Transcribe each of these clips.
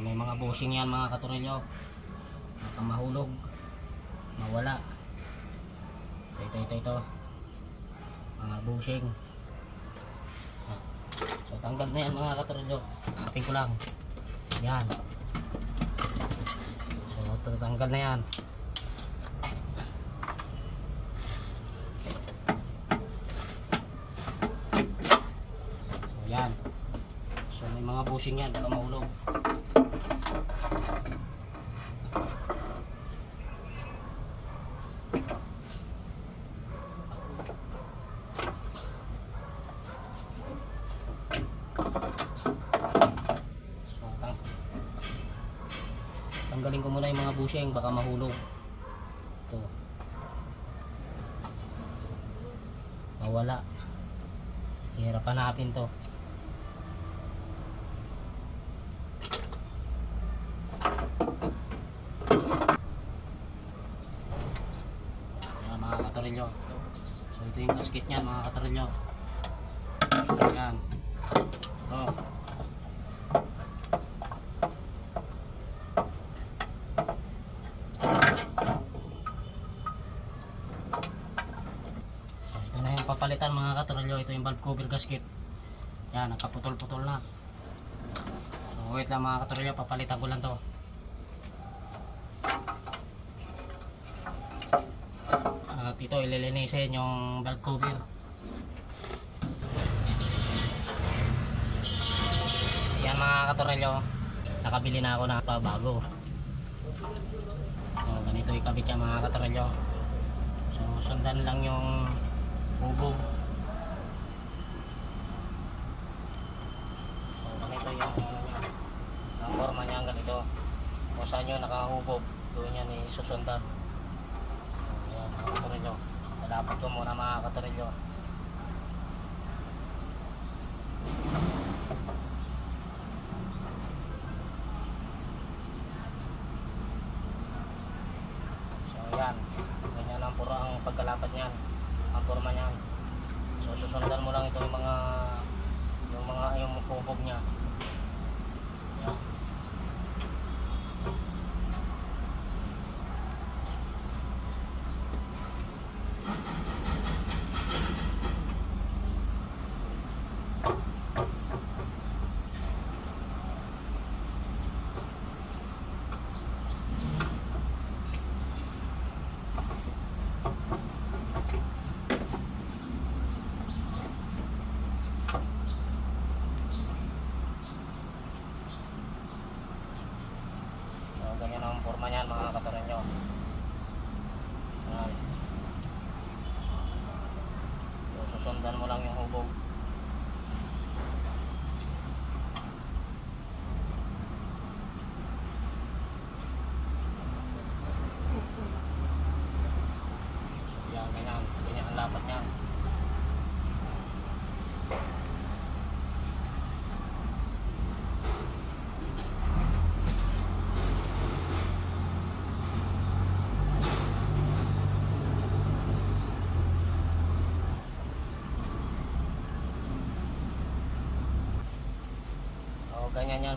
may mga bushing yan mga katurilyo. Baka mahulog. Mawala. Ito, ito, ito, ito. Mga bushing. So tanggal na yan mga katurilyo. Kapin ko lang. Yan. So tatanggal na yan. So yan. So may mga bushing yan baka mahulog. So, tang tanggalin ko bushing baka mahulog. Ito. Mawala. Hirap hanapin to. Ayan mga katorilyo. So ito yung gasket niyan mga katorilyo. Ayan. Ito. So ito na yung papalitan mga katorilyo. Ito yung valve cover gasket. Yan, nakaputol-putol na. So wait lang mga katorilyo, papalitan ko lang to. At ito ililinisin yung valve cover. Yan mga katorelyo, nakabili na ako ng pabago. So, ganito ikabit siya mga katorelyo. So sundan lang yung hubog. So ganito yung ano. Ang forma niya ganito. Kung saan nyo nakahubog, doon yan isusundan. Ayan, mga katorilyo. Dapat ko muna mga katorilyo. So ayan, ganyan ang puro ang pagkalapat niyan. Ang forma niyan. So susundan mo lang ito yung mga yung mga yung hubog niya. Ayan. So, ganyan ang forma niyan mga katoran nyo. Ayan. So, susundan mo lang yung hubog.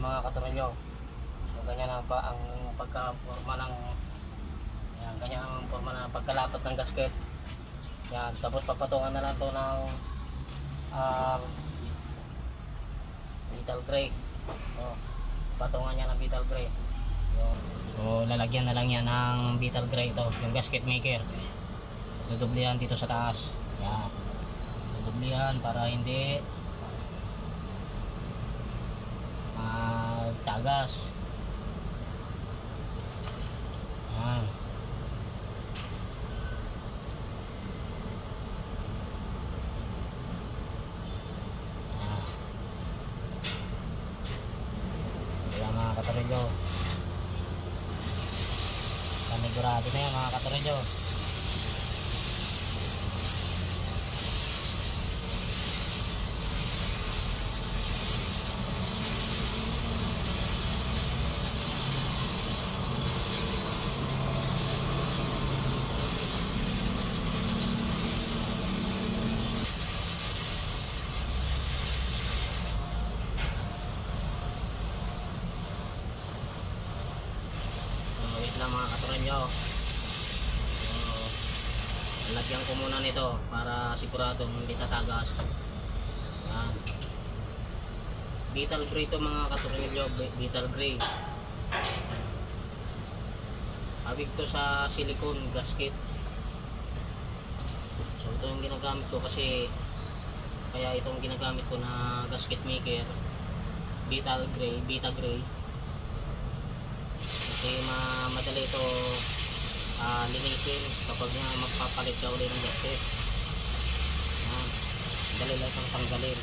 Mga katorolyo. So, ganyan ang, pa, ang pagka-forma ng yan, ganyan ang forma ng pagkalapat ng gasket. Yan, tapos papatungan na lang to ng um, metal gray. So, patungan niya ng metal gray. Yun. So, lalagyan na lang yan ng metal gray ito, yung gasket maker. Dudublihan dito sa taas. Yan. Dudublihan para hindi tagas. Yan. Yan. Kaya mga katarilyo. Panigurado na yan mga katarilyo. Mga katorenyo. So, lagyan ko muna nito para siguradong hindi tatagas. Yan. Beetle gray to mga katorenyo, Be- beetle gray. Awig to sa silicone gasket. So ito yung ginagamit ko kasi kaya itong ginagamit ko na gasket maker Beetle gray, beta gray kasi ma madali ito ah, linisin kapag nga magpapalit ka uli ng gasket yan. Dali lang itong tanggalin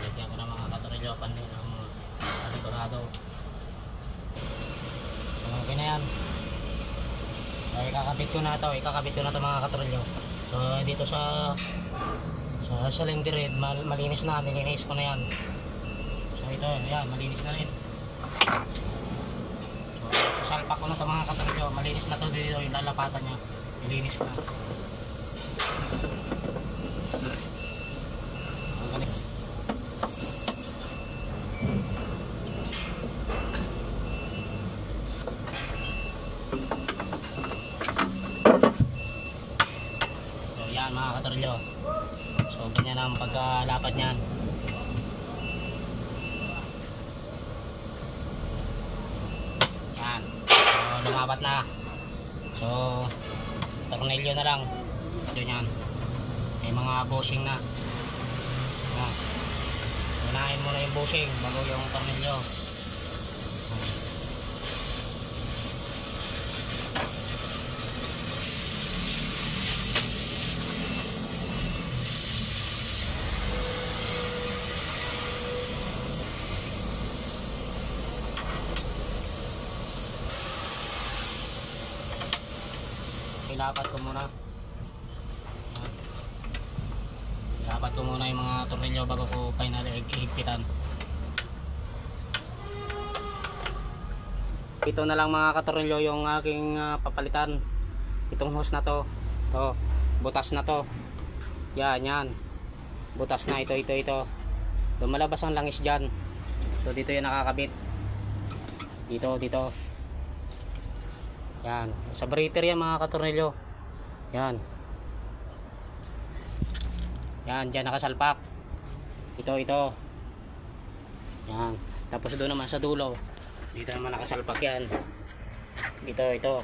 Lagyan ko ng mga katorilyo panday ng mga aligurado. Okay na yan. So, ikakabit ko na to, ikakabit ko na to mga katorilyo. So, dito sa sa cylinder head, mal, malinis na, nilinis ko na yan. So, ito, yan, malinis na rin. So, sasalpak ko na to mga katorilyo, malinis na to dito, yung lalapatan niya. Nilinis ko na. Ang galing. So yan mga. So ganyan ang pagkalapad niyan. Yan. So lumapat na. So tornilyo na lang. Ito yan. May mga bushing na. Yan. Unahin muna yung bushing bago yung tornilyo. Ilapat ko muna. Yan. Ilapat ko muna yung mga tornilyo bago ko final higpitan. Ito na lang mga katornilyo yung aking ah, papalitan. Itong hose na to. To, butas na to. Yan, yan. Butas na ito, ito, ito. Lumalabas ang langis dyan. So dito yung nakakabit. Dito, dito. Yan. Sa breather yan mga katornilyo. Yan. Yan, dyan nakasalpak. Ito, ito. Yan. Tapos doon naman sa dulo. Dito naman nakasalpak yan. Dito, ito.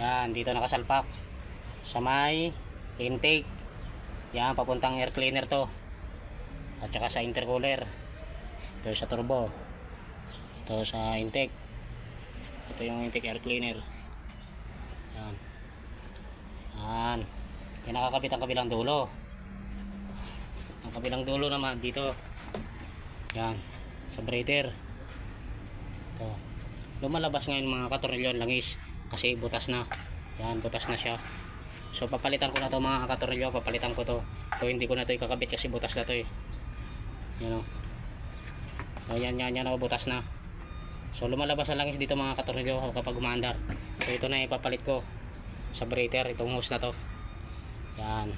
Yan, dito nakasalpak. Sa may intake. Yan, papuntang air cleaner to. At saka sa intercooler. Ito sa turbo. Ito sa intake. Ito yung intake air cleaner. Yan. Yan. Yan nakakabit ang kabilang dulo. Ang kabilang dulo naman dito. Yan. Sa breather. Ito. Lumalabas ngayon mga katorilyo ang langis kasi butas na. Yan, butas na siya. So papalitan ko na to mga katorilyo, papalitan ko to. So hindi ko na to ikakabit kasi butas na to eh. Yan o. So yan, yan, yan o, butas na. So lumalabas ang langis dito mga katorilyo kapag umaandar. So ito na ipapalit ko sa breather itong hose na to. Yan.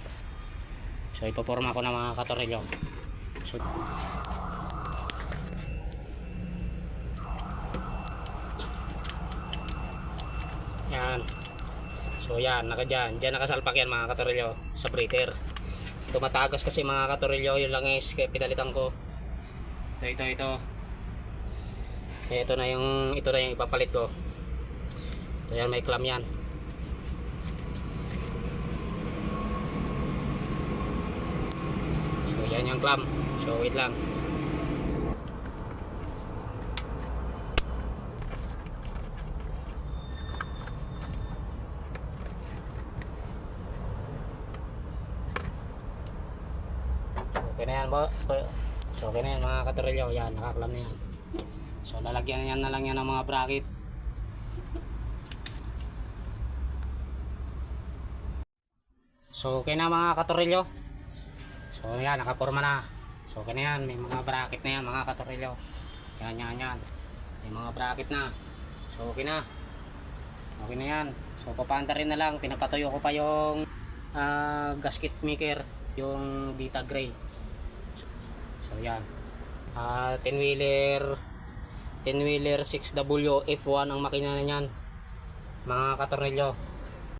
So ipoporma ko na mga katorilyo. So Yan. So yan, naka dyan. Dyan nakasalpak yan mga katorilyo sa breather. Tumatagas kasi mga katorilyo yung langis kaya pinalitan ko. Ito, ito, ito. Kaya ito na yung ito na yung ipapalit ko. So yan, may clam yan. So yan yung clam. So wait lang. Okay na yan po. Okay na yan mga katorilyo. Yan, nakaklam na yan. So lalagyan yan na lang yan ng mga bracket. So okay na mga katorilyo. So yan, nakaporma na. So okay may mga bracket na yan mga katorilyo. Yan, yan, yan. May mga bracket na. So okay na. Okay na yan. So papanta rin na lang, pinapatuyo ko pa yung ah, gasket maker, yung Vita Gray. So yan. Ah, 10 wheeler 10 wheeler 6W F1 ang makina na yan. Mga katornilyo.